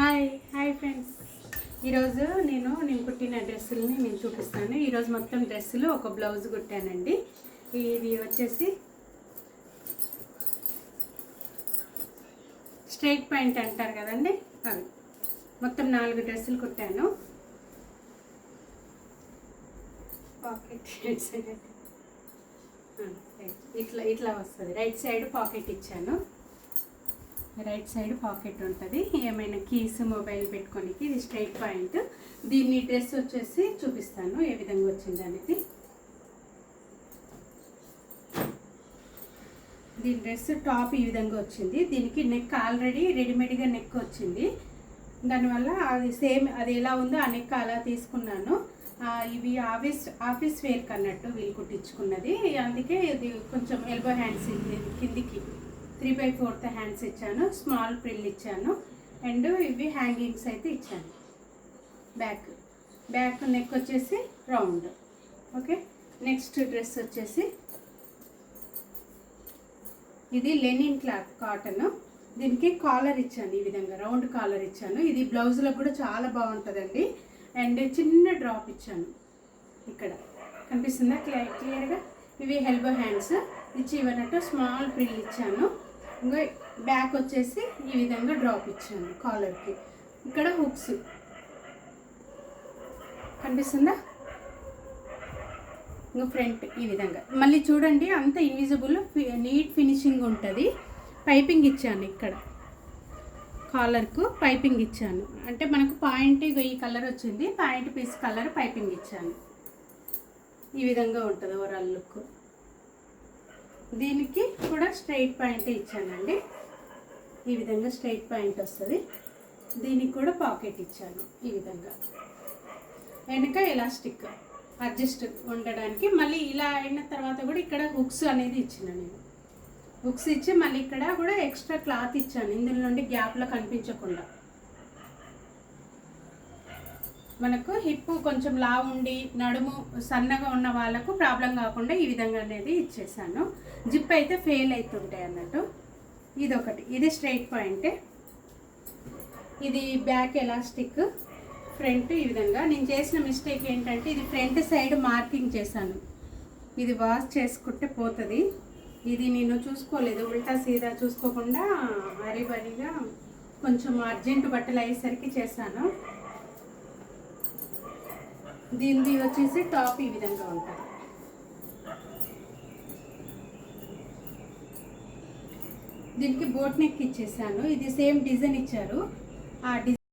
Hi hi friends ఈరోజు నేను నేను కుట్టిన డ్రెస్సులని నేను చూపిస్తాను. ఈరోజు మొత్తం డ్రెస్సులు ఒక బ్లౌజ్ కుట్టానండి. ఇది వచ్చేసి స్ట్రైట్ ప్యాంట్ అంటారు కదండి అవి. మొత్తం నాలుగు డ్రెస్సులు కుట్టాను. పాకెట్ రైట్ సైడ్ ఇట్లా ఇట్లా వస్తుంది. రైట్ సైడ్ పాకెట్ ఇచ్చాను. రైట్ సైడ్ పాకెట్ ఉంటుంది. ఏమైనా కీస్ మొబైల్ పెట్టుకోనికి ఇది స్ట్రైట్ పాయింట్. దీన్ని డ్రెస్ వచ్చేసి చూపిస్తాను ఏ విధంగా వచ్చింది అనేది. దీని డ్రెస్ టాప్ ఈ విధంగా వచ్చింది. దీనికి నెక్ ఆల్రెడీ రెడీమేడ్గా నెక్ వచ్చింది. దానివల్ల అది సేమ్ అది ఎలా ఉందో ఆ నెక్ అలా తీసుకున్నాను. ఇవి ఆఫీస్ ఆఫీస్ వేర్కి అన్నట్టు వీలు కుట్టించుకున్నది. అందుకే ఇది కొంచెం ఎల్బో హ్యాండ్స్ కిందికి. త్రీ బై ఫోర్త్ హ్యాండ్స్ ఇచ్చాను స్మాల్ ప్రిల్ ఇచ్చాను అండ్ ఇవి హ్యాంగింగ్స్ అయితే ఇచ్చాను. బ్యాక్ బ్యాక్ నెక్ వచ్చేసి రౌండ్. ఓకే? నెక్స్ట్ డ్రెస్ వచ్చేసి ఇది లెనిన్ క్లాత్ కాటన్. దీనికి కాలర్ ఇచ్చాను ఈ విధంగా రౌండ్ కాలర్ ఇచ్చాను. ఇది బ్లౌజ్లో కూడా చాలా బాగుంటుందండి. అండ్ చిన్న డ్రాప్ ఇచ్చాను ఇక్కడ. కనిపిస్తుందా క్లియర్ క్లియర్గా? ఇవి హెల్బో హ్యాండ్స్. ఇచ్చి ఇవ్వనట్టు స్మాల్ ప్రిల్ ఇచ్చాను. ఇంకా బ్యాక్ వచ్చేసి ఈ విధంగా డ్రాప్ ఇచ్చాను కాలర్కి. ఇక్కడ హుక్స్. కనిపిస్తుందా? ఇంకా ఫ్రంట్ ఈ విధంగా. మళ్ళీ చూడండి అంత ఇన్విజిబుల్ నీట్ ఫినిషింగ్ ఉంటుంది. పైపింగ్ ఇచ్చాను ఇక్కడ. కాలర్కు పైపింగ్ ఇచ్చాను. అంటే మనకు పాయింట్ ఈ కలర్ వచ్చింది పాయింట్ పీస్ కలర్ పైపింగ్ ఇచ్చాను. ఈ విధంగా ఉంటుంది ఓవరాల్ లుక్ దీనికి కూడా స్ట్రైట్ పాయింట్ ఇచ్చానండి. ఈ విధంగా స్ట్రైట్ పాయింట్ వస్తుంది. దీనికి కూడా పాకెట్ ఇచ్చాను ఈ విధంగా. వెనక ఎలాస్టిక్ అడ్జస్ట్ ఉండడానికి మళ్ళీ ఇలా అయిన తర్వాత కూడా ఇక్కడ హుక్స్ అనేది ఇచ్చిన నేను. హుక్స్ ఇచ్చి మళ్ళీ ఇక్కడ కూడా ఎక్స్ట్రా క్లాత్ ఇచ్చాను. ఇందులో నుండి గ్యాప్లో కనిపించకుండా. మనకు హిప్ కొంచెం లా ఉండి నడుము సన్నగా ఉన్న వాళ్ళకు ప్రాబ్లం కాకుండా ఈ విధంగా అనేది ఇచ్చేసాను. జిప్ అయితే ఫెయిల్ అవుతుంటాయి అన్నట్టు. ఇది ఒకటి ఇది స్ట్రైట్ పాయింట్. ఇది బ్యాక్ ఎలాస్టిక్. ఫ్రంట్ ఈ విధంగా. నేను చేసిన మిస్టేక్ ఏంటంటే ఇది ఫ్రంట్ సైడ్ మార్కింగ్ చేశాను. ఇది వాష్ చేసుకుంటే పోతుంది. ఇది నేను చూసుకోలేదు. ఉల్టా సీదా చూసుకోకుండా హరీ కొంచెం అర్జెంట్ బట్టలు అయ్యేసరికి చేశాను. దీనిది వచ్చేసి టాప్ ఈ విధంగా ఉంటుంది. దీనికి బోట్ నెక్ ఇచ్చేసాను. ఇది సేమ్ డిజైన్ ఇచ్చారు. ఆ డిజైన్